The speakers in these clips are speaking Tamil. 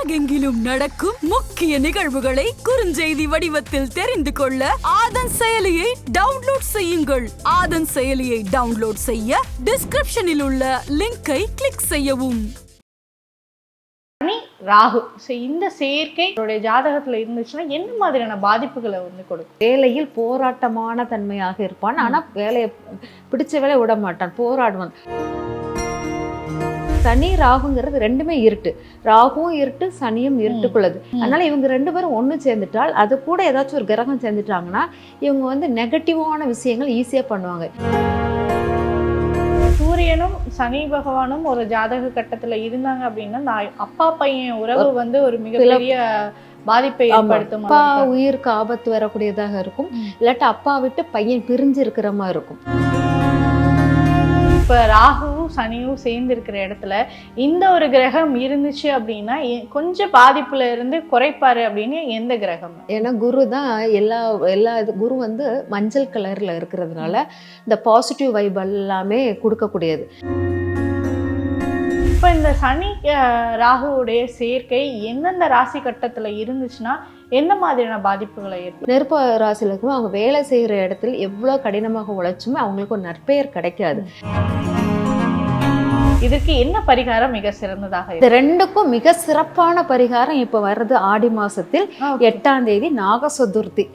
உலகெங்கிலும் நடக்கும் முக்கிய நிகழ்வுகளை குறுஞ்செய்தி வடிவத்தில் தெரிந்து கொள்ள ஆதன் செயலியை டவுன்லோட் செய்யுங்கள். ஆதன் செயலியை டவுன்லோட் செய்ய டிஸ்கிரிப்ஷனில் உள்ள லிங்கை கிளிக் செய்யவும். ராகு. ஸோ இந்த சேர்க்கை அவருடைய ஜாதகத்துல இருந்துச்சுன்னா என்ன மாதிரியான பாதிப்புகளை வந்து கொடுக்கும்? வேலையில் போராட்டமான தன்மையாக இருப்பான். ஆனா வேலையை பிடிச்ச வேலையை விட மாட்டான். போராடுவான். சனி ராகுங்கிறது ரெண்டுமே இருட்டு. ராகுவும் இருட்டு சனியும் இருட்டுக்குள்ளது. அதனால இவங்க ரெண்டு பேரும் ஒண்ணு சேர்ந்துட்டால் அது கூட ஏதாச்சும் ஒரு கிரகம் சேர்ந்துட்டாங்கன்னா இவங்க வந்து நெகட்டிவான விஷயங்கள் ஈஸியா பண்ணுவாங்க. சூரியனும் சனி பகவானும் ஒரு ஜாதக கட்டத்துல இருந்தாங்க அப்படின்னா இந்த அப்பா பையன் உறவு வந்து ஒரு மிகப்பெரிய பாதிப்பை. ஏற்படுத்தும்? அப்பா உயிருக்கு ஆபத்து வரக்கூடியதாக இருக்கும். இல்லாட்டா அப்பா விட்டு பையன் பிரிஞ்சு இருக்கிற மாதிரி இருக்கும். இப்போ ராகுவும் சனியும் சேர்ந்து இருக்கிற இடத்துல இந்த ஒரு கிரகம் இருந்துச்சு அப்படின்னா கொஞ்சம் பாதிப்புல இருந்து குறைப்பாரு அப்படின்னு எந்த கிரகம்? ஏன்னா குரு தான் எல்லா எல்லா இது குரு வந்து மஞ்சள் கலர்ல இருக்கிறதுனால இந்த பாசிட்டிவ் வைப் எல்லாமே கொடுக்கக்கூடியது. இப்ப இந்த சனி ராகுவுடைய சேர்க்கை எந்தெந்த ராசி கட்டத்துல இருந்துச்சுன்னா எந்த மாதிரியான பாதிப்புகளை ஏற்படும் நெருப்பு ராசியில் இருக்கும் அவங்க வேலை செய்கிற இடத்துல எவ்வளோ கடினமாக உழைச்சுமே அவங்களுக்கு ஒரு நற்பெயர் கிடைக்காது. இதுக்கு என்ன பரிகாரம் மிக சிறந்ததாக இருக்கும் ரெண்டுக்கும் மிக சிறப்பான பரிகாரம் இப்போ வர்றது ஆடி மாசத்தில். எட்டாம் தேதி நாக சதுர்த்தி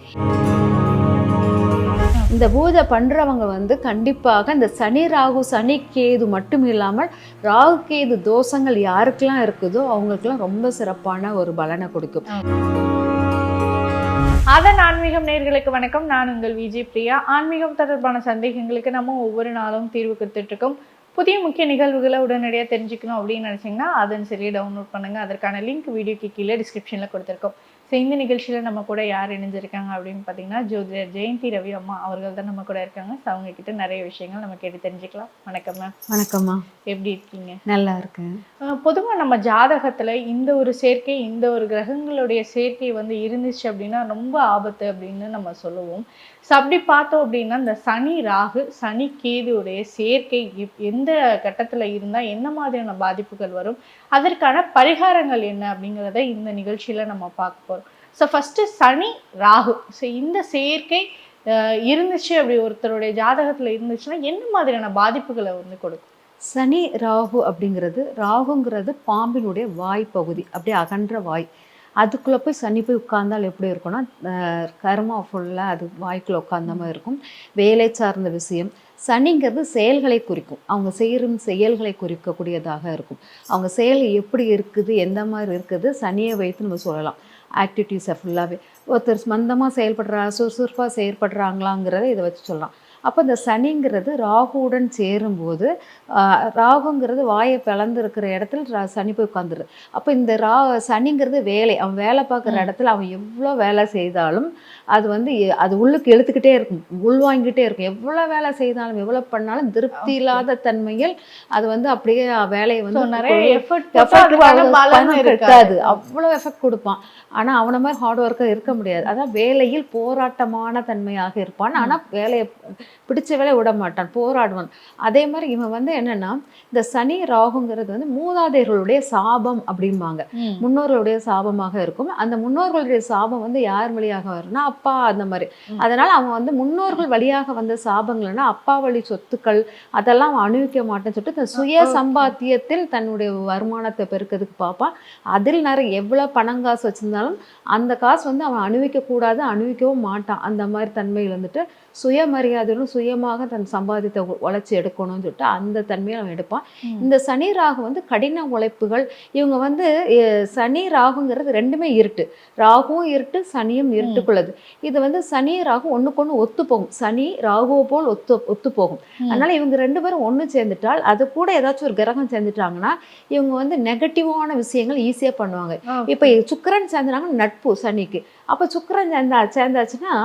இந்த பூஜை பண்றவங்க வந்து கண்டிப்பாக இந்த சனி ராகு சனி கேது மட்டும் இல்லாமல் ராகு கேது தோஷங்கள் யாருக்கெல்லாம் இருக்குதோ அவங்களுக்கெல்லாம் ரொம்ப சிறப்பான ஒரு பலனை கொடுக்கும். அதன் ஆன்மீகம் நேர்களுக்கு வணக்கம். நான் உங்கள் விஜய் பிரியா. ஆன்மீகம் தொடர்பான சந்தேகங்களுக்கு நம்ம ஒவ்வொரு நாளும் தீர்வு கொடுத்துட்டு இருக்கோம் புதிய முக்கிய நிகழ்வுகளை உடனடியாக தெரிஞ்சுக்கணும் அப்படின்னு நினைச்சீங்கன்னா அதன் சரியை டவுன்லோட் பண்ணுங்க. அதற்கான லிங்க் வீடியோக்கு கீழே டிஸ்கிரிப்ஷனில் கொடுத்துருக்கோம். ஸோ இந்த நிகழ்ச்சியில் நம்ம கூட யார் இணைஞ்சிருக்காங்க அப்படின்னு பார்த்தீங்கன்னா ஜோதிடர் ஜெயந்தி ரவி அம்மா அவர்கள் தான் நம்ம கூட இருக்காங்க. ஸோ அவங்க கிட்ட நிறைய விஷயங்கள் நம்ம கேட்டு தெரிஞ்சுக்கலாம். வணக்கம் மேம் வணக்கம்மா எப்படி இருக்கீங்க? நல்லா இருக்கேன். பொதுவாக நம்ம ஜாதகத்தில் இந்த ஒரு சேர்க்கை இந்த ஒரு கிரகங்களுடைய சேர்க்கை வந்து இருந்துச்சு அப்படின்னா ரொம்ப ஆபத்து அப்படின்னு நம்ம சொல்லுவோம். ஸோ அப்படி பார்த்தோம் அப்படின்னா இந்த சனி ராகு சனி கேதுடைய சேர்க்கை இப்- எந்த கட்டத்தில் இருந்தால் என்ன மாதிரியான பாதிப்புகள் வரும் அதற்கான பரிகாரங்கள் என்ன அப்படிங்கிறத இந்த நிகழ்ச்சியில் நம்ம பார்க்க போகிறோம் so first Shani Rahu. So இந்த சேர்க்கை இருந்துச்சு அப்படி ஒருத்தருடைய ஜாதகத்தில் இருந்துச்சுன்னா என்ன மாதிரியான பாதிப்புகளை வந்து கொடுக்கும்? சனி ராகு அப்படிங்கிறது ராகுங்கிறது பாம்பினுடைய வாய் பகுதி அப்படியே அகன்ற வாய். அதுக்குள்ளே போய் சனி போய் உட்கார்ந்தால் எப்படி இருக்கும்னா கர்மா ஃபுல்லாக அது வாய்க்குள்ளே உட்கார்ந்த மாதிரி இருக்கும். வேலை சார்ந்த விஷயம். சனிங்கிறது செயல்களை குறிக்கும். அவங்க செய்யும் செயல்களை குறிக்கக்கூடியதாக இருக்கும். அவங்க செயல் எப்படி இருக்குது எந்த மாதிரி இருக்குது சனியை வைத்து நம்ம சொல்லலாம். ஆக்டிவிட்டீஸை ஃபுல்லாகவே ஒருத்தர் மந்தமாக செயல்படுறா சுறுசுறுப்பாக செயல்படுறாங்களாங்கிறத இதை வச்சு சொல்லலாம். அப்போ இந்த சனிங்கிறது ராகுவுடன் சேரும்போது ராகுங்கிறது வாயை பிளந்து இருக்கிற இடத்துல சனி போய் உட்காந்துரு அப்போ இந்த ரா சனிங்கிறது வேலை. அவன் வேலை பார்க்குற இடத்துல அவன் எவ்வளோ வேலை செய்தாலும் அது வந்து அது உள்ளுக்கு இழுத்துக்கிட்டே இருக்கும். உள்வாங்கிட்டே இருக்கும். எவ்வளோ வேலை செய்தாலும் எவ்வளோ பண்ணாலும் திருப்தி இல்லாத தன்மையில் அது வந்து அப்படியே வேலையை வந்து நிறைய எஃபர்ட் இருக்காது. அவ்வளோ எஃபெக்ட் கொடுப்பான். ஆனா அவன மாதிரி ஹார்ட் ஒர்க்கர் இருக்க முடியாது. அதான் வேலையில் போராட்டமான தன்மையாக இருப்பான். ஆனா வேலையை பிடிச்ச வேலையை விட மாட்டான் போராடுவான் அதே மாதிரி இவன் வந்து என்னன்னா இந்த சனி ராகுங்கிறது வந்து மூதாதையர்களுடைய சாபம் அப்படிம்பாங்க. முன்னோர்களுடைய சாபமாக இருக்கும் அந்த முன்னோர்களுடைய சாபம் வந்து யார் வழியாக வரும்னா அப்பா அந்த மாதிரி. அதனால அவன் வந்து முன்னோர்கள் வழியாக வந்த சாபங்கள்னா அப்பா வழி சொத்துக்கள் அதெல்லாம் அவன் அனுபவிக்க மாட்டேன்னு சொல்லிட்டு இந்த சுய. சம்பாத்தியத்தில் தன்னுடைய வருமானத்தை பெருக்கிறதுக்கு பார்ப்பான் அதில் நிறைய எவ்வளோ பணம் காசு வச்சிருந்தாலும் அந்த காசு வந்து அவன் அனுபவிக்க கூடாது அனுபவிக்கவும் மாட்டான் அந்த மாதிரி தன்மையில் வந்துட்டு சுயமரியாதையுடன் சுயமாக தன் சம்பாதித்த உழைச்சி எடுக்கணும்னு சொல்லிட்டு அந்த தன்மையை அவன் எடுப்பான். இந்த சனி ராகு வந்து கடின உழைப்புகள். இவங்க வந்து சனி ராகுங்கிறது ரெண்டுமே இருட்டு. ராகுவும் இருட்டு சனியும் இருட்டுக்குள்ளது. இது வந்து சனி ராகு ஒண்ணுக்கு ஒண்ணு ஒத்து போகும். சனி ராகுவை போல் ஒத்து ஒத்து போகும். அதனால இவங்க ரெண்டு பேரும் ஒண்ணு சேர்ந்துட்டால் அது கூட ஏதாச்சும் ஒரு கிரகம் சேர்ந்துட்டாங்கன்னா இவங்க வந்து நெகட்டிவான விஷயங்கள் ஈஸியா பண்ணுவாங்க. இப்ப சுக்கிரன் சேர்ந்தாங்க நட்பு சனிக்கு. அப்ப சுக்கிரன் சேர்ந்தா சேர்ந்தாச்சுன்னா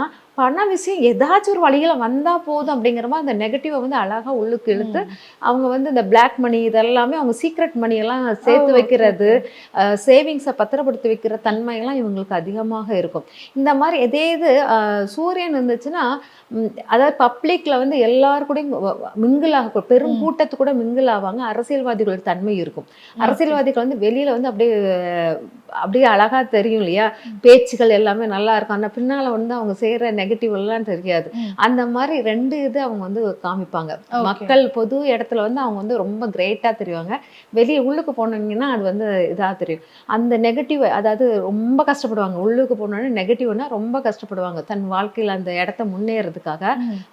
பண விஷயம் ஏதாச்சும் ஒரு வழியில வந்தா போதும் அப்படிங்கிற மாதிரி அந்த நெகட்டிவை வந்து அழகா உள்ளுக்கு இழுத்து அவங்க வந்து இந்த பிளாக் மணி இதெல்லாமே அவங்க சீக்ரெட் மணி எல்லாம் சேர்த்து வைக்கிறது சேவிங்ஸை பத்திரப்படுத்தி வைக்கிற தன்மையெல்லாம் இவங்களுக்கு அதிகமாக இருக்கும். இந்த மாதிரி எதே இது சூரியன் இருந்துச்சுன்னா அதாவது பப்ளிக்ல வந்து எல்லாரு கூடயும் மிங்கிள் ஆக பெரும். கூட்டத்து கூட மிங்கிள் ஆவாங்க. அரசியல்வாதிகளோட தன்மை இருக்கும். அரசியல்வாதிகள் வந்து வெளியில வந்து அப்படியே அப்படியே அழகா தெரியும் இல்லையா? பேச்சுகள் எல்லாமே நல்லா இருக்கும். ஆனா பின்னால வந்து அவங்க செய்யற நெகட்டிவ் எல்லாம் தெரியாது. அந்த மாதிரி ரெண்டு இது அவங்க வந்து காமிப்பாங்க. மக்கள் பொது இடத்துல வந்து அவங்க வந்து ரொம்ப கிரேட்டா தெரிவாங்க. வெளியே உள்ளுக்கு போனீங்கன்னா அது வந்து இதா தெரியும். அந்த நெகட்டிவ் அதாவது ரொம்ப கஷ்டப்படுவாங்க. உள்ளுக்கு போனோடனே நெகட்டிவ்னா ரொம்ப கஷ்டப்படுவாங்க. தன் வாழ்க்கையில அந்த இடத்த முன்னேறதுக்காக.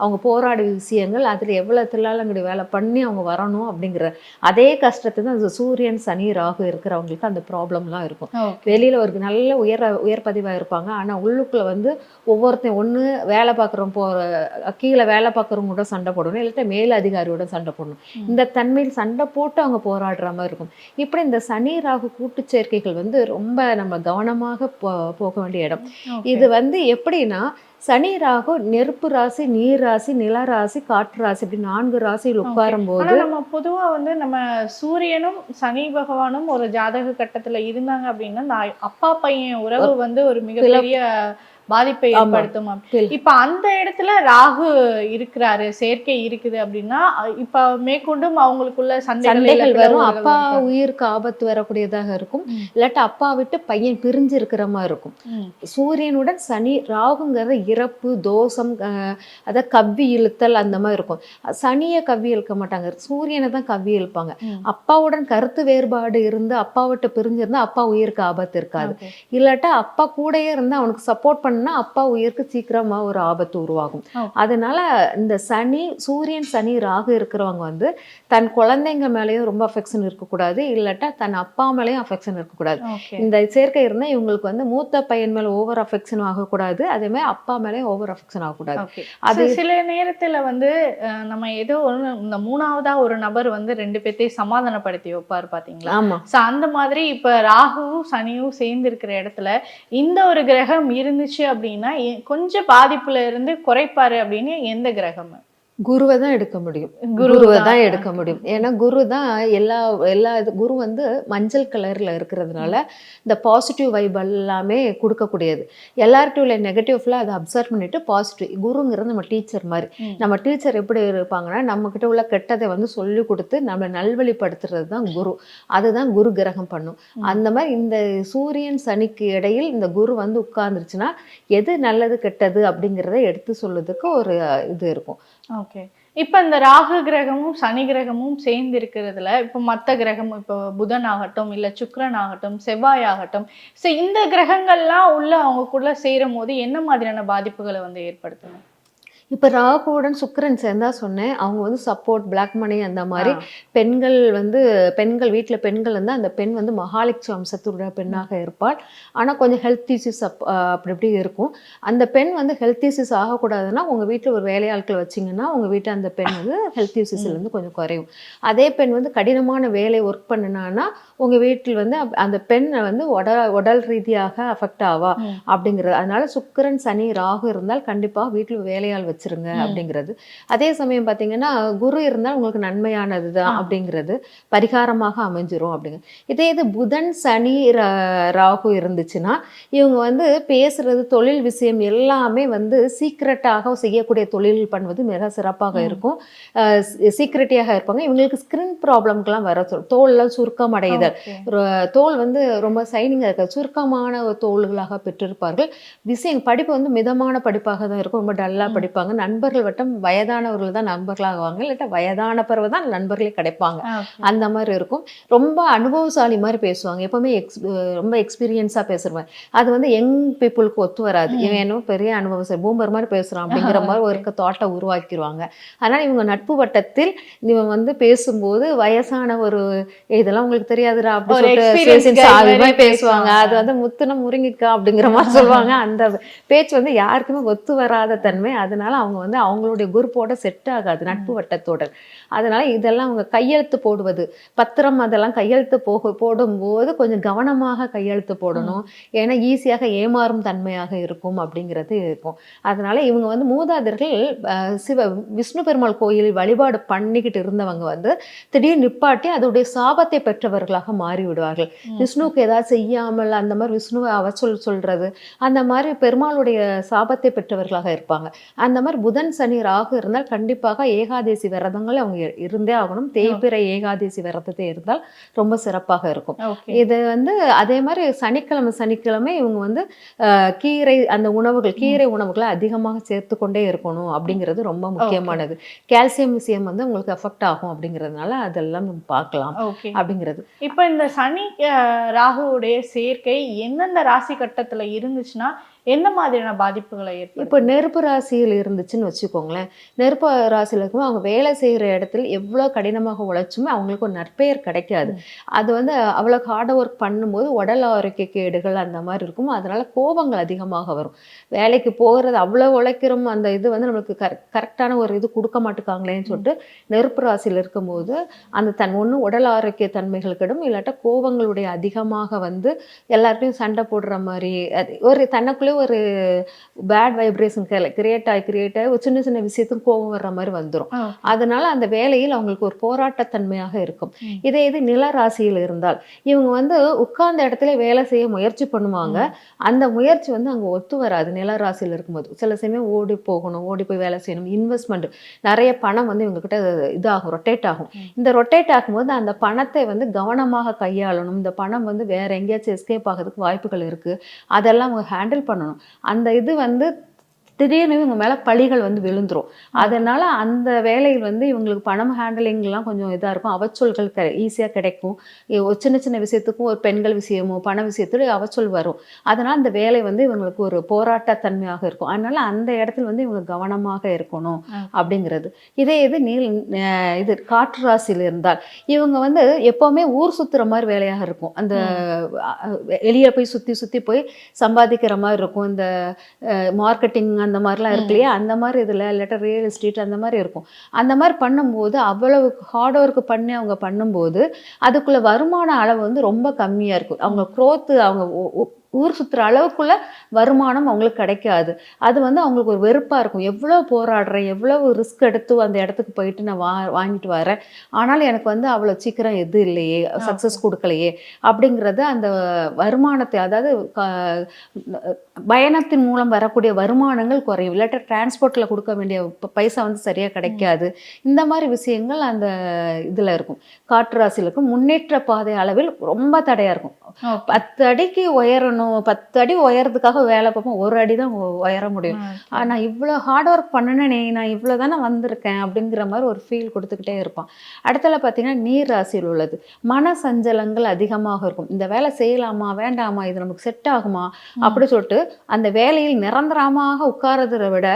அவங்க போராடிய விஷயங்கள் அதில் எவ்வளோ தில்லாலங்கடி வேலை பண்ணி அவங்க வரணும் அப்படிங்கிற அதே கஷ்டத்தை தான் சூரியன் சனி ராகு இருக்கிறவங்களுக்கு அந்த ப்ராப்ளம்லாம் இருக்கும். வெளியில் ஒரு நல்ல உயர் உயர் பதிவாக இருப்பாங்க ஆனால் உள்ளுக்குள்ள வந்து ஒவ்வொருத்தையும் ஒன்று வேலை பார்க்குறோம் போகிற கீழே வேலை பார்க்குறவங்க கூட சண்டை போடணும். இல்லாட்டா மேல் அதிகாரியோட சண்டை போடணும். இந்த தன்மையில் சண்டை போட்டு அவங்க போராடுற மாதிரி இருக்கும். இப்படி இந்த சனி ராகு கூட்டுச் சேர்க்கைகள் வந்து ரொம்ப நம்ம கவனமாக போ போக வேண்டிய இடம். இது வந்து எப்படின்னா சனி ராகு நெருப்பு ராசி நீர் ராசி நில ராசி காற்று ராசி இப்படி நான்கு ராசியில் உட்காரும் போது நம்ம பொதுவா வந்து நம்ம சூரியனும் சனி பகவானும் ஒரு ஜாதக கட்டத்துல இருந்தாங்க அப்படின்னா அப்பா பையன் உறவு வந்து ஒரு மிகப்பெரிய பாதிப்பை. ஏற்படுத்தும் இப்ப அந்த இடத்துல ராகு இருக்கிறாரு சேர்க்கை இருக்குது அப்படின்னா இப்ப மேற்கொண்டும் அவங்களுக்குள்ள சண்டைகள் வரும் அப்பா? உயிருக்கு ஆபத்து வரக்கூடியதாக இருக்கும். இல்லாட்டா அப்பா விட்டு பையன் பிரிஞ்சு இருக்கிற மாதிரி இருக்கும். சூரியனுடன் சனி ராகுங்கிறது இறப்பு தோஷம் அத கவ்வி இழுத்தல் அந்த மாதிரி இருக்கும் சனியை கவ்வி இழுக்க மாட்டாங்க சூரியனை தான் கவ்வி இழுப்பாங்க. அப்பாவுடன் கருத்து வேறுபாடு இருந்து அப்பா விட்டு பிரிஞ்சிருந்தா அப்பா உயிருக்கு ஆபத்து இருக்காது. இல்லாட்டா அப்பா கூடயே இருந்து அவனுக்கு சப்போர்ட் பண்ணா அப்பா உயிருக்கு சீக்கிரமா ஒரு ஆபத்து உருவாகும். அதனால இந்த சனி சூரியன் சனி ராகு இருக்கிறவங்க வந்து தன் குழந்தைங்க மேலேயும் ரொம்ப அஃபெக்ஷன் இருக்கக்கூடாது. இல்லாட்டா தன் அப்பா மேலேயும் அஃபெக்ஷன் இருக்கக்கூடாது. இந்த சேர்க்கை இருந்தால் இவங்களுக்கு வந்து மூத்த பையன் மேல ஓவர் அஃபெக்ஷன் ஆகக்கூடாது. அதே மாதிரி அப்பா மேலேயும் ஓவர் அஃபெக்ஷன் ஆகக்கூடாது. அது சில நேரத்துல வந்து நம்ம ஏதோ ஒரு இந்த மூணாவதா ஒரு நபர் வந்து ரெண்டு பேர்த்தையும் சமாதானப்படுத்தி வைப்பாரு பாத்தீங்களா? ஆமா. ஸோ அந்த மாதிரி இப்போ ராகுவும் சனியும் சேர்ந்து இருக்கிற இடத்துல இந்த ஒரு கிரகம் இருந்துச்சு அப்படின்னா கொஞ்சம் பாதிப்புல இருந்து குறைப்பாரு அப்படின்னு எந்த கிரகம் குருவை தான் எடுக்க முடியும். குரு குருவை தான். எடுக்க முடியும். ஏன்னா குரு தான் எல்லா எல்லா இது குரு வந்து மஞ்சள் கலர்ல இருக்கிறதுனால இந்த பாசிட்டிவ் வைப் எல்லாமே கொடுக்கக்கூடியது. எல்லார்ட்டும் உள்ள நெகட்டிவ்ல அதை அப்சர்வ் பண்ணிட்டு பாசிட்டிவ் குருங்கிறது நம்ம டீச்சர் மாதிரி. நம்ம டீச்சர் எப்படி இருப்பாங்கன்னா நம்ம கிட்ட உள்ள கெட்டதை வந்து சொல்லி கொடுத்து நம்மளை நல்வழிப்படுத்துறது தான் குரு. அதுதான் குரு கிரகம் பண்ணும். அந்த மாதிரி இந்த சூரியன் சனிக்கு இடையில் இந்த குரு வந்து உட்கார்ந்துருச்சுன்னா எது நல்லது கெட்டது அப்படிங்கிறத எடுத்து சொல்லுறதுக்கு ஒரு இது இருக்கும். ஓகே இப்போ இந்த ராகு கிரகமும் சனி கிரகமும் சேர்ந்து இருக்கிறதுல இப்போ மற்ற கிரகம் இப்போ புதன் ஆகட்டும் இல்லை சுக்கரன் ஆகட்டும் செவ்வாய் ஆகட்டும் ஸோ இந்த கிரகங்கள்லாம் உள்ள அவங்கக்குள்ள சேரும் போது என்ன மாதிரியான பாதிப்புகளை வந்து ஏற்படுத்தணும் இப்போ ராகுவுடன் சுக்கிரன் சேர்ந்தா சொன்னேன். அவங்க வந்து சப்போர்ட் பிளாக் மணி அந்த மாதிரி பெண்கள் வந்து பெண்கள் வீட்டில் பெண்கள் வந்து அந்த பெண் வந்து மகாலட்சுமி வம்சத்துடைய பெண்ணாக இருப்பாள். ஆனால் கொஞ்சம் ஹெல்த் இஷ்யூஸ் அப் அப்படி இப்படி இருக்கும். அந்த பெண் வந்து ஹெல்த் இஷ்யூஸ் ஆகக்கூடாதுன்னா உங்கள் வீட்டில் ஒரு வேலையாட்கள் வச்சிங்கன்னா உங்கள் வீட்டில் அந்த பெண் வந்து ஹெல்த் இஷ்யூஸ்லேருந்து கொஞ்சம் குறையும். அதே பெண் வந்து கடினமான வேலை ஒர்க் பண்ணினான்னா உங்கள் வீட்டில் வந்து அந்த பெண்ணை வந்து உடல் உடல் ரீதியாக அஃபெக்ட் ஆவா. அப்படிங்கிறது. அதனால சுக்கிரன் சனி ராகு இருந்தால் கண்டிப்பாக வீட்டில் வேலையாள் வச்சிருங்க. அப்படிங்கிறது. அதே சமயம் பார்த்தீங்கன்னா குரு இருந்தால் உங்களுக்கு நன்மையானது தான். அப்படிங்கிறது பரிகாரமாக அமைஞ்சிரும் அப்படிங்க. இதே இது புதன் சனி ராகு இருந்துச்சுன்னா இவங்க வந்து பேசுறது தொழில் விஷயம் எல்லாமே வந்து சீக்ரெட்டாக செய்யக்கூடிய தொழில் பண்ணுவது மிக சிறப்பாக. இருக்கும். சீக்ரெட்டியாக இருப்பாங்க. இவங்களுக்கு ஸ்கின் ப்ராப்ளம்க்கெல்லாம் வர தோல்லாம் சுருக்கம் அடையுதல் தோல் வந்து ரொம்ப சைனிங்காக இருக்க சுருக்கமான தோள்களாக பெற்றிருப்பார்கள். விஷயம் படிப்பு வந்து மிதமான படிப்பாக தான் இருக்கும். ரொம்ப டல்லாக ம். படிப்பாங்க நண்பர்கள் வட்டம் வயதானவர்கள் தான் நண்பர்களாகுவாங்க. இல்லாட்டா வயதான பிறகு தான் நண்பர்களே கிடைப்பாங்க. அந்த மாதிரி இருக்கும். ரொம்ப அனுபவசாலி மாதிரி பேசுவாங்க. எப்பவுமே எக்ஸ் ரொம்ப எக்ஸ்பீரியன்ஸாக பேசுவாங்க அது வந்து யங் பீப்புளுக்கு ஒத்து வராது. இவன் என்ன பெரிய அனுபவசாலி பூமர் மாதிரி பேசுகிறான் அப்படிங்கிற மாதிரி ஒரு தோட்டை உருவாக்கிடுவாங்க அதனால் இவங்க நட்பு வட்டத்தில் இவன் வந்து பேசும்போது வயசான ஒரு இதெல்லாம் உங்களுக்கு தெரியாதுடா அப்படி ஒரு சொல்லிட்டு experience சில guy அது மாதிரி மாதிரி பேசுவாங்க பேசுவாங்க. அது வந்து முத்துன முருங்கிக்கா அப்படிங்கிற மாதிரி சொல்லுவாங்க. அந்த பேச்சு வந்து யாருக்குமே ஒத்து வராத தன்மை. அதனால அவங்க வந்து அவங்களுடைய குரூப்போட செட் ஆகாது நட்பு வட்டத்தோட. அதனால இதெல்லாம் அவங்க கையெழுத்து போடுவது பத்திரம் அதெல்லாம் கையெழுத்து போக போடும்போது கொஞ்சம் கவனமாக கையெழுத்து போடணும். ஏன்னா ஈஸியாக ஏமாறும் தன்மையாக இருக்கும் அப்படிங்கிறது இருக்கும். அதனால இவங்க வந்து மூதாதையர்கள் அஹ், சிவ விஷ்ணு பெருமாள் கோயிலில் வழிபாடு பண்ணிக்கிட்டு இருந்தவங்க வந்து திடீர்னு நிப்பாட்டி அதோடைய சாபத்தை பெற்றவர்களாக மாறி விடுவார்கள் ம். விஷ்ணுவுக்கு ஏதாவது செய்யாமல் அந்த மாதிரி விஷ்ணுவை அவச்சொல் சொல்றது அந்த மாதிரி பெருமாளுடைய சாபத்தை பெற்றவர்களாக இருப்பாங்க. அந்த மாதிரி புதன் சனி ராகு இருந்தால் கண்டிப்பாக ஏகாதேசி விரதங்கள் அவங்க இருந்தே ஆகணும். தேய்பிறை ஏகாதேசி விரதத்தை இருந்தால் ரொம்ப சிறப்பாக இருக்கும். இது வந்து அதே மாதிரி சனிக்கிழமை சனிக்கிழமை இவங்க வந்து கீரை அந்த உணவுகள் கீரை உணவுகளை அதிகமாக சேர்த்து கொண்டே இருக்கணும் அப்படிங்கிறது ரொம்ப முக்கியமானது. கால்சியம் விஷயம் வந்து உங்களுக்கு எஃபெக்ட் ஆகும் அப்படிங்கிறதுனால அதெல்லாம் நம்ம பார்க்கலாம் அப்படிங்கிறது. இப்போ இந்த சனி ராகுவுடைய சேர்க்கை எந்தெந்த ராசி கட்டத்துல இருந்துச்சுன்னா எந்த மாதிரியான பாதிப்புகளை ஏற்படும் இப்போ நெருப்பு ராசியில் இருந்துச்சுன்னு வச்சுக்கோங்களேன். நெருப்பு ராசியில் இருக்கும் அவங்க வேலை செய்கிற இடத்துல எவ்வளோ கடினமாக உழைச்சுமே அவங்களுக்கு ஒரு நற்பெயர் கிடைக்காது. அது வந்து அவ்வளோ ஹார்ட் ஒர்க் பண்ணும்போது உடல் ஆரோக்கிய கேடுகள் அந்த மாதிரி இருக்கும் அதனால கோபங்கள் அதிகமாக வரும். வேலைக்கு போகிறது அவ்வளோ உழைக்கிறோம் அந்த இது வந்து நம்மளுக்கு கரெக்ட் கரெக்டான ஒரு இது கொடுக்க மாட்டுக்காங்களேன்னு சொல்லிட்டு நெருப்பு ராசியில் இருக்கும்போது அந்த தன் ஒன்று உடல் ஆரோக்கிய தன்மைகள் கெடும் இல்லாட்டா கோபங்களுடைய அதிகமாக வந்து எல்லார்ட்டையும் சண்டை போடுற மாதிரி அது ஒரு தனக்குள்ளே ஒரு பேட் வைப்ரேஷன் கிரியேட் ஆகி கிரியேட் ஆகி ஒரு சின்ன சின்ன விஷயத்துக்கு கோபம் வர்ற மாதிரி வந்துடும். அதனால அந்த வேலையில் அவங்களுக்கு ஒரு போராட்டத்தன்மையாக இருக்கும். இதே இது நில ராசியில் இருந்தால் இவங்க வந்து உட்கார்ந்த இடத்துல வேலை செய்ய முயற்சி பண்ணுவாங்க. அந்த முயற்சி வந்து அங்கே ஒத்து வராது. நில ராசியில் இருக்கும்போது. சில சமயம் ஓடி போகணும் ஓடி போய் வேலை செய்யணும் இன்வெஸ்ட்மெண்ட் நிறைய பணம் வந்து இவங்க கிட்ட இதாகும் ரொட்டேட் ஆகும். இந்த ரொட்டேட் ஆகும்போது அந்த பணத்தை வந்து கவனமாக கையாளணும். இந்த பணம் வந்து வேற எங்கேயாச்சும் எஸ்கேப் ஆகிறதுக்கு வாய்ப்புகள் இருக்கு. அதெல்லாம் அவங்க ஹேண்டில் பண்ணணும். அந்த இது வந்து திடீர்னு இவங்க மேலே பழிகள் வந்து விழுந்துரும். அதனால அந்த வேலையில் வந்து இவங்களுக்கு பணம் ஹேண்டலிங்லாம் கொஞ்சம் இதாக இருக்கும். அவச்சொல்கள் க ஈஸியாக கிடைக்கும். சின்ன சின்ன விஷயத்துக்கும் ஒரு பெண்கள் விஷயமோ பண விஷயத்துல அவச்சொல் வரும். அதனால அந்த வேலை வந்து இவங்களுக்கு ஒரு போராட்டத்தன்மையாக இருக்கும். அதனால அந்த இடத்துல வந்து இவங்க கவனமாக இருக்கணும். அப்படிங்கிறது. இதே இது நீல் இது காற்று ராசியில் இருந்தால் இவங்க வந்து எப்பவுமே ஊர் சுத்துற மாதிரி வேலையாக இருக்கும். அந்த வெளியே போய் சுத்தி சுத்தி போய் சம்பாதிக்கிற மாதிரி இருக்கும். இந்த மார்க்கெட்டிங் அந்த மாதிரிலாம் இருக்கு இல்லையா அந்த மாதிரி இதில் இல்லாட்டா ரியல் எஸ்டேட் அந்த மாதிரி இருக்கும். அந்த மாதிரி பண்ணும்போது அவ்வளவு ஹார்ட் ஒர்க் பண்ணி அவங்க பண்ணும்போது அதுக்குள்ள வருமான அளவு வந்து ரொம்ப கம்மியாக இருக்கும். அவங்க growth அவங்க ஊர் சுற்றுற அளவுக்குள்ள வருமானம் அவங்களுக்கு கிடைக்காது. அது வந்து அவங்களுக்கு ஒரு வெறுப்பாக இருக்கும். எவ்வளோ போராடுறேன் எவ்வளோ ரிஸ்க் எடுத்து அந்த இடத்துக்கு போயிட்டு நான் வா வாங்கிட்டு வரேன். ஆனாலும் எனக்கு வந்து அவ்வளோ சீக்கிரம் எது இல்லையே சக்ஸஸ் கொடுக்கலையே அப்படிங்கிறது அந்த வருமானத்தை அதாவது பயணத்தின் மூலம் வரக்கூடிய வருமானங்கள் குறையும். இல்லாட்ட டிரான்ஸ்போர்ட்டில் கொடுக்க வேண்டிய பைசா வந்து சரியாக கிடைக்காது. இந்த மாதிரி விஷயங்கள் அந்த இதில் இருக்கும். காற்று ராசியில் இருக்கும். முன்னேற்ற பாதை அளவில் ரொம்ப தடையாக இருக்கும். பத்து அடிக்கு உயரணும். பத்து அடி உயரத்துக்காக வேலை பார்ப்போம். ஒரு அடி தான் உயர முடியும். நான் இவ்வளோ ஹார்ட் ஒர்க் பண்ணனே நான் இவ்வளோ தானே வந்திருக்கேன் அப்படிங்கிற மாதிரி ஒரு ஃபீல் கொடுத்துக்கிட்டே இருப்பான். அடுத்தல பார்த்தீங்கன்னா நீர் ராசியில் உள்ளது. மன சஞ்சலங்கள் அதிகமாக இருக்கும். இந்த வேலை செய்யலாமா? வேண்டாமா? இது நமக்கு செட் ஆகுமா? அப்படி சொல்லிட்டு அந்த வேலையில் நிரந்தரமாக உட்கார்றதை விட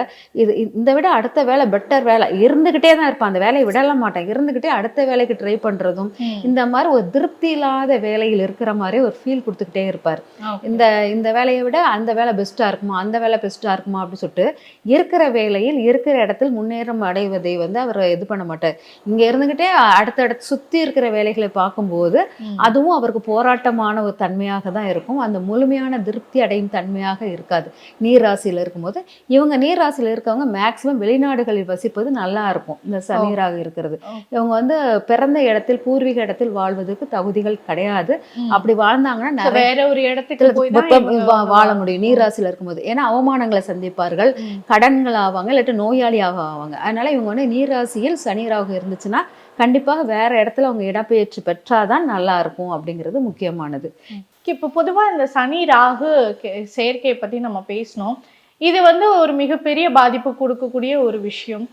இது இந்த விட அடுத்த வேலை பெட்டர் வேலை. இருந்துக்கிட்டே தான் இருப்பான். அந்த வேலையை விடல மாட்டேன். இருந்துக்கிட்டே அடுத்த வேலைக்கு ட்ரை பண்ணுறதும் இந்த மாதிரி ஒரு திருப்தி இல்லாத வேலையில் இருக்கிற மாதிரி ஒரு ஃபீல் கொடுத்துக்கிட்டே இருப்பார். இந்த இந்த வேலையை விட அந்த வேலை பெஸ்ட்டாக இருக்குமா அந்த வேலை பெஸ்ட்டாக இருக்குமா அப்படின்னு சொல்லிட்டு இருக்கிற வேலையில் இருக்கிற இடத்தில் முன்னேற்றம் அடைவதை வந்து அவர் இது பண்ண மாட்டார். இங்கே இருந்துக்கிட்டே அடுத்தடுத்து சுற்றி இருக்கிற வேலைகளை பார்க்கும்போது அதுவும் அவருக்கு போராட்டமான ஒரு தன்மையாக தான் இருக்கும். அந்த முழுமையான திருப்தி அடையும் தன்மையாக இருக்காது. நீர் ராசியில் இருக்கும்போது இவங்க நீர் ராசியில் இருக்கவங்க மேக்சிமம் வெளிநாடுகளில் வசிப்பது நல்லா இருக்கும். இந்த சனீராக இருக்கிறது. இவங்க வந்து பிறந்த இடத்தில் பூர்வீக இடத்தில் வாழ்வதற்கு தகுதிகள் கிடையாது. அப்படி வாழ்ந்தாங்கன்னா வேற ஒரு இடத்துக்கு வாழ முடியும். நீராசியில் இருக்கும்போது. ஏன்னா அவமானங்களை சந்திப்பார்கள். கடன்கள் ஆவாங்க இல்லாட்டி நோயாளியாக ஆவாங்க. அதனால இவங்க வந்து நீராசியில் சனி ராகு இருந்துச்சுன்னா கண்டிப்பாக வேற இடத்துல அவங்க இடப்பெயர்ச்சி பெற்றாதான் நல்லா இருக்கும் அப்படிங்கிறது முக்கியமானது. இப்போ பொதுவா இந்த சனி ராகு சேர்க்கையை பத்தி நம்ம பேசினோம். இது வந்து ஒரு மிகப்பெரிய பாதிப்பு கொடுக்கக்கூடிய ஒரு விஷயம்.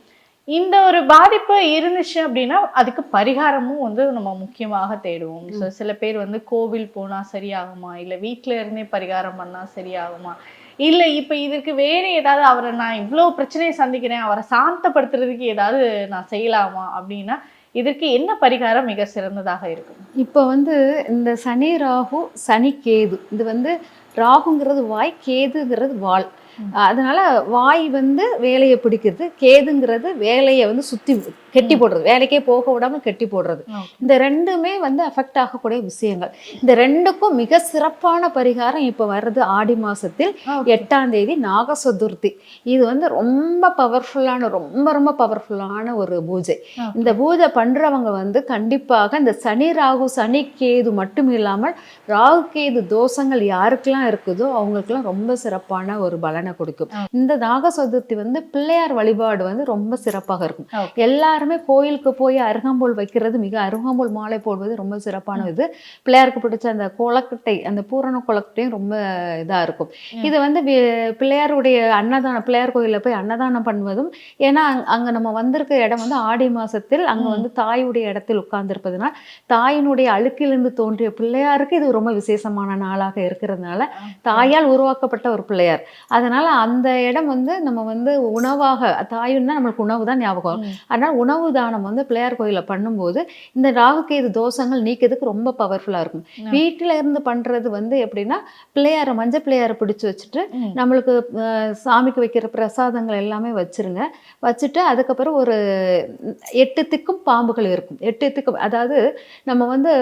இந்த ஒரு பாதிப்பு இருந்துச்சு அப்படின்னா அதுக்கு பரிகாரமும் வந்து நம்ம முக்கியமாக தேடுவோம். So, சில பேர் வந்து கோவில் போனா சரியாகுமா? இல்ல வீட்ல இருந்தே பரிகாரம் பண்ணா சரியாகுமா? இல்ல இப்ப இதற்கு வேற ஏதாவது அவரை நான் இவ்வளவு பிரச்சனையை சந்திக்கிறேன் அவரை சாந்தப்படுத்துறதுக்கு ஏதாவது நான் செய்யலாமா? அப்படின்னா இதற்கு என்ன பரிகாரம் மிக சிறந்ததாக இருக்கும்? இப்போ வந்து இந்த சனி ராகு சனி கேது. இது வந்து ராகுங்கிறது வாய் கேதுங்கிறது வால் அதனால வாய் வந்து வேலையை பிடிக்கிறது கேதுங்கிறது வேலையை வந்து சுத்தி கெட்டி போடுறது வேலைக்கே போக விடாம கெட்டி போடுறது. இந்த ரெண்டுமே வந்து அஃபெக்ட் ஆகக்கூடிய விஷயங்கள் இந்த ரெண்டுக்கும் மிக சிறப்பான பரிகாரம் இப்போ வர்றது ஆடி மாசத்தில். எட்டாம் தேதி நாக சதுர்த்தி இது வந்து ரொம்ப பவர்ஃபுல்லான ரொம்ப ரொம்ப பவர்ஃபுல்லான ஒரு பூஜை. இந்த பூஜை பண்றவங்க வந்து கண்டிப்பாக இந்த சனி ராகு சனி கேது மட்டும் இல்லாமல் ராகு கேது தோஷங்கள் யாருக்கெல்லாம் இருக்குதோ அவங்களுக்கெல்லாம் ரொம்ப சிறப்பான ஒரு பலனை கொடுக்கும் இந்த நாக சதுர்த்தி வந்து பிள்ளையார் வழிபாடு வந்து ரொம்ப சிறப்பாக இருக்கும் Okay. எல்லாருமே கோயிலுக்கு போய் அருகம்புல் வைக்கிறது மிக அருகம்புல் மாலை போடுவது ரொம்ப சிறப்பான இது பிள்ளையாருக்கு பிடிச்ச அந்த கொலக்கட்டை அந்த பூரண கொலக்கட்டையும் ரொம்ப இதா இருக்கும். இது வந்து பிள்ளையாருடைய அன்னதானம் பிள்ளையார் கோயில்ல போய் அன்னதானம் பண்ணுவதும் ஏன்னா அங்க- நம்ம வந்திருக்க இடம் வந்து ஆடி மாசத்தில் அங்க வந்து தாயுடைய இடத்தில் உட்கார்ந்திருப்பதுனால் தாயினுடைய அழுக்கிலிருந்து தோன்றிய பிள்ளையாருக்கு இது ரொம்ப விசேஷமான நாளாக இருக்கிறதுனால தாயால் உருவாக்கப்பட்ட ஒரு பிள்ளையார். அதனால அந்த இடம் வந்து நம்ம வந்து உணவாக தாயுன்னா நம்மளுக்கு உணவு தான் ஞாபகம். அதனால உணவு தானம் வந்து பிள்ளையார் கோயில்ல பண்ணும்போது இந்த ராகுகேது தோஷங்கள் நீக்கிறதுக்கு ரொம்ப பவர்ஃபுல்லா இருக்கும். வீட்டுல இருந்து பண்றது வந்து எப்படின்னா பிள்ளையார மஞ்சள் பிள்ளையார பிடிச்சு வச்சுட்டு. நம்மளுக்கு சாமிக்கு வைக்கிற பிரசாதங்கள் எல்லாமே வச்சிருங்க வச்சுட்டு அதுக்கப்புறம் ஒரு எட்டு திக்கும் பாம்புகள் இருக்கும் எட்டு திக்கும் அதாவது நம்ம வந்து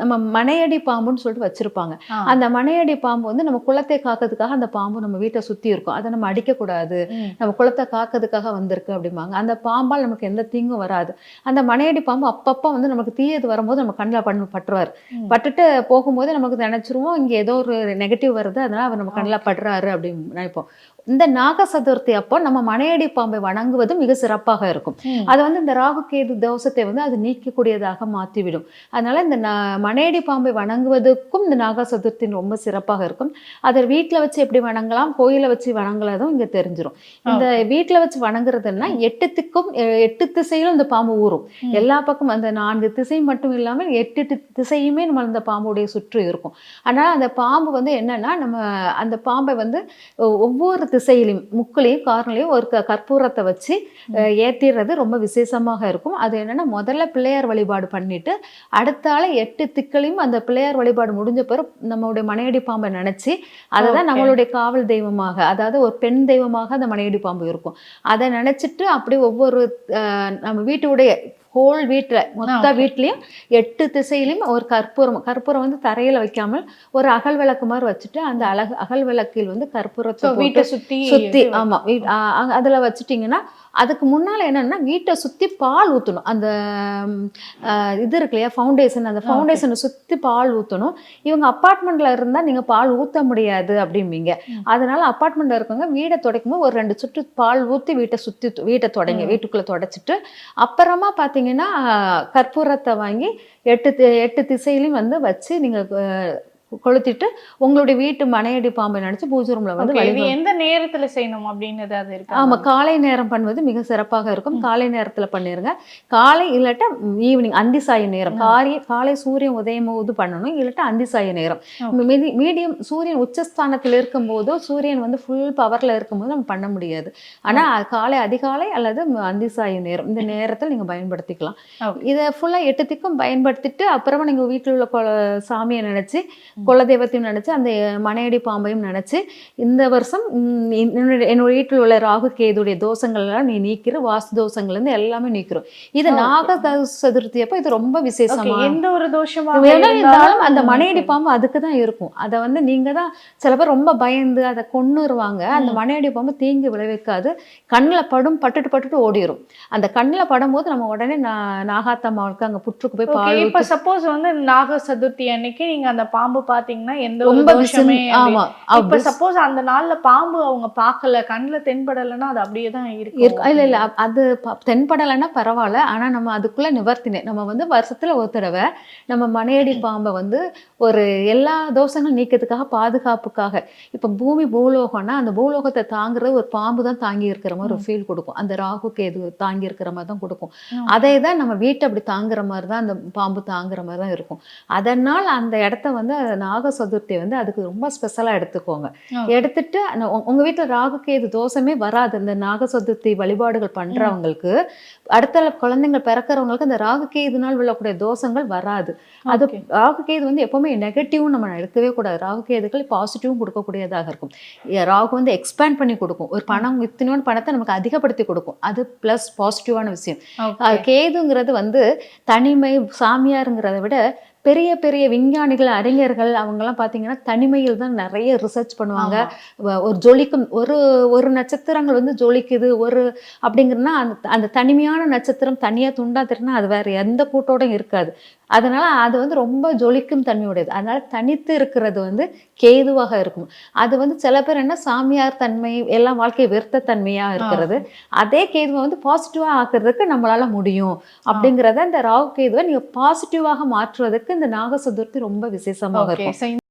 நம்ம மனையடி பாம்புன்னு சொல்லிட்டு வச்சிருப்பாங்க. அந்த மனையடி பாம்பு வந்து நம்ம குளத்தை காக்கிறதுக்காக அந்த பாம்பு நம்ம வீட்டை சுத்தி இருக்கும் அதை நம்ம அடிக்கக்கூடாது. நம்ம குளத்தை காக்கிறதுக்காக வந்திருக்கு அப்படிம்பாங்க அந்த பாம்பால் நமக்கு எந்த தீங்கும் வராது. அந்த மனையடி பாம்பு அப்பப்போ வந்து நமக்கு தீயது வரும்போது நம்ம கண்ணில் பண்ணு பட்டுருவார். பட்டுட்டு போகும்போது நமக்கு நினைச்சிருவோம் இங்க ஏதோ ஒரு நெகட்டிவ் வருது அதனால அவர் நம்ம கண்ணில் படுறாரு அப்படின்னு நினைப்போம். இந்த நாக சதுர்த்தி அப்போ நம்ம மனையடி பாம்பை வணங்குவது மிக சிறப்பாக இருக்கும். அது வந்து இந்த ராகு கேது தோஷத்தை வந்து அது நீக்கக்கூடியதாக மாற்றிவிடும் அதனால இந்த மனையடி பாம்பை வணங்குவதற்கும் இந்த நாக சதுர்த்தி ரொம்ப சிறப்பாக இருக்கும். அதை வீட்டில் வச்சு எப்படி வணங்கலாம்? கோயிலை வச்சு வணங்கலாதும் இங்கே தெரிஞ்சிரும். இந்த வீட்டில் வச்சு வணங்குறதுன்னா எட்டு திக்கும் எட்டு திசையிலும் இந்த பாம்பு ஊறும். எல்லா பக்கம் அந்த நான்கு திசை மட்டும் இல்லாமல் எட்டு திசையுமே நம்ம அந்த பாம்புடைய சுற்று இருக்கும். அதனால அந்த பாம்பு வந்து என்னன்னா நம்ம அந்த பாம்பை வந்து ஒவ்வொரு திசையிலையும் முக்குலையும் கார்னலையும் ஒரு க- கற்பூரத்தை வச்சு அஹ், ஏத்திடுறது ரொம்ப விசேஷமாக இருக்கும். அது என்னன்னா முதல்ல பிள்ளையார் வழிபாடு பண்ணிட்டு அடுத்தால எட்டு திக்களையும் அந்த பிள்ளையார் வழிபாடு முடிஞ்ச பிறகு நம்மளுடைய மனையடி பாம்பை நினைச்சு அதை தான். நம்மளுடைய காவல் தெய்வமாக அதாவது ஒரு பெண் தெய்வமாக அந்த மனையடி பாம்பு இருக்கும். அதை நினைச்சிட்டு அப்படி ஒவ்வொரு நம்ம வீட்டுடைய ஹோல் வீட்டில் மொத்த. வீட்லேயும் எட்டு திசையிலையும் ஒரு கற்பூரம் கற்பூரம் வந்து தரையில வைக்காமல் ஒரு அகல் விளக்கு மாதிரி வச்சுட்டு அந்த அழகு அகல் விளக்கில் வந்து கற்பூரத்தை வீட்டை போட்டு சுத்தி சுத்தி இது ஆமா வீட்- அதுல வச்சுட்டீங்கன்னா அதுக்கு முன்னால என்னன்னா வீட்டை சுத்தி பால் ஊத்தணும் அந்த இது இருக்கு இல்லையா ஃபவுண்டேஷன் அந்த ஃபவுண்டேஷனை சுத்தி பால் ஊத்தணும் இவங்க அப்பார்ட்மெண்ட்ல இருந்தா நீங்க பால் ஊத்த முடியாது அப்படிம்பீங்க. அதனால அப்பார்ட்மெண்ட்ல இருக்கவங்க வீடை துடைக்கும் போது ஒரு ரெண்டு சுற்று பால் ஊத்தி வீட்டை சுத்தி து- வீட்டை தொடங்க. வீட்டுக்குள்ள தொடச்சிட்டு அப்புறமா பாத்தீங்கன்னா கற்பூரத்தை வாங்கி எட்டு எட்டு திசையிலையும் வந்து வச்சு நீங்கள் கொளுத்திட்டு உங்களுடைய வீட்டு மனையடி பாம்பை நினைச்சு பூஜை ரூம்ல வந்து எந்த நேரத்துல செய்யணும் அப்படின்னு ஏதாவது இருக்கா? ஆமா காலை நேரம் பண்ணுவது மிக சிறப்பாக இருக்கும். காலை நேரத்துல பண்ணிருங்க. காலை இல்லாட்டா ஈவினிங் அந்தி சாய நேரம் காலை காலை சூரியன் உதயம் போது பண்ணணும் இல்லாட்டா அந்தி சாய நேரம் மீடியம் சூரியன் உச்சஸ்தானத்தில் இருக்கும்போதோ சூரியன் வந்து ஃபுல் பவர்ல இருக்கும்போது நம்ம பண்ண முடியாது. ஆனா காலை அதிகாலை அல்லது அந்தி சாய நேரம். இந்த நேரத்தில் நீங்க பயன்படுத்திக்கலாம். இதை ஃபுல்லா எட்டு திக்கும் பயன்படுத்திட்டு அப்புறமா நீங்க வீட்டில் உள்ள சாமியை நினைச்சு குலதெய்வத்தையும் நினைச்சு அந்த மனையடி பாம்பையும் நினைச்சு இந்த வருஷம் என்னுடைய என்னோட வீட்டில் உள்ள ராகு கேதுடைய தோஷங்கள் எல்லாம் நீ நீக்கிற வாஸ்து தோஷங்கள்ல இருந்து எல்லாமே நீக்கிறோம் இது. நாக சதுர்த்தி அப்ப இது ரொம்ப விசேஷமா. எந்த ஒரு தோஷமா வேணா இருந்தாலும் அந்த மனையடி பாம்பு அதுக்கு தான் இருக்கும். அதை வந்து நீங்க தான் சில பேர் ரொம்ப பயந்து அதை கொன்னுருவாங்க. அந்த மனையடி பாம்பு தீங்கு விளைவிக்காது. கண்ணில் படும் பட்டுட்டு பட்டுட்டு ஓடிரும். அந்த கண்ணில் படும்போது நம்ம உடனே நாகாத்தம்மாவுக்கு அங்க புற்றுக்கு போய் பால் இப்ப சப்போஸ் வந்து நாக சதுர்த்தி அன்னைக்கு நீங்க அந்த பாம்பு பாத்தீங்கன்னா எந்த ரொம்ப விசின்- ஆமா இப்ப சப்போஸ் அந்த நாள்ல பாம்பு அவங்க பார்க்கல கண்ணுல தென்படலைன்னா அது அப்படியே தான் இருக்கு. இல்ல இல்ல அது தென்படலைன்னா பரவாயில்ல. ஆனா நம்ம அதுக்குள்ள நிவர்த்தினே நம்ம வந்து வருஷத்துல ஒரு தடவை நம்ம மனையடி பாம்பை வந்து ஒரு எல்லா தோஷங்களும் நீக்கிறதுக்காக பாதுகாப்புக்காக. இப்ப பூமி பூலோகம்னா அந்த பூலோகத்தை தாங்குறது ஒரு பாம்பு தான் தாங்கி இருக்கிற மாதிரி ஒரு ஃபீல் கொடுக்கும். அந்த ராகு கேது தாங்கி இருக்கிற மாதிரி தான் கொடுக்கும். அதே தான் நம்ம வீட்டை அப்படி தாங்குற மாதிரி தான் அந்த பாம்பு தாங்குற மாதிரி தான் இருக்கும். அதனால் அந்த இடத்த வந்து நாக சதுர்த்தி வந்து அதுக்கு ரொம்ப ஸ்பெஷலாக எடுத்துக்கோங்க. எடுத்துட்டு அந்த உங்க- உங்க வீட்டில் ராகு கேது தோஷமே வராது. இந்த நாக சதுர்த்தி வழிபாடுகள் பண்றவங்களுக்கு அடுத்த குழந்தைங்க பிறக்கிறவங்களுக்கு அந்த ராகு கேதுனால் விழக்கூடிய தோஷங்கள் வராது. அது. ராகு கேது வந்து எப்பவுமே நெகட்டிவும் நம்ம எடுக்கவே கூடாது. ராகு கேதுகள் பாசிட்டிவும் கொடுக்கக்கூடியதாக இருக்கும். ராகு வந்து எக்ஸ்பேண்ட் பண்ணி கொடுக்கும். ஒரு பணம் இத்தனையோட பணத்தை நமக்கு அதிகப்படுத்தி கொடுக்கும். அது ப்ளஸ் பாசிட்டிவான விஷயம். கேதுங்கிறது வந்து தனிமை சாமியாருங்கிறத விட பெரிய பெரிய விஞ்ஞானிகள் அறிஞர்கள் அவங்கெல்லாம் பார்த்தீங்கன்னா தனிமையில் தான் நிறைய ரிசர்ச் பண்ணுவாங்க. ஒரு ஜொலிக்கும் ஒரு ஒரு நட்சத்திரங்கள் வந்து ஜொலிக்குது ஒரு அப்படிங்கிறனா அந்த அந்த தனிமையான நட்சத்திரம் தனியாக துண்டா தெரினா அது வேற எந்த கூட்டோடும் இருக்காது. அதனால அது வந்து ரொம்ப ஜொலிக்கும் தன்மையுடையது. அதனால தனித்து இருக்கிறது வந்து கேதுவாக இருக்கும். அது வந்து சில பேர் என்ன சாமியார் தன்மை எல்லாம் வாழ்க்கை வெறுத்த தன்மையா இருக்கிறது. அதே கேதுவை வந்து பாசிட்டிவா ஆக்குறதுக்கு நம்மளால முடியும். அப்படிங்கிறத இந்த ராகு கேதுவை நீங்க பாசிட்டிவாக மாற்றுவதற்கு இந்த நாக சதுர்த்தி ரொம்ப விசேஷமாக இருக்கும்.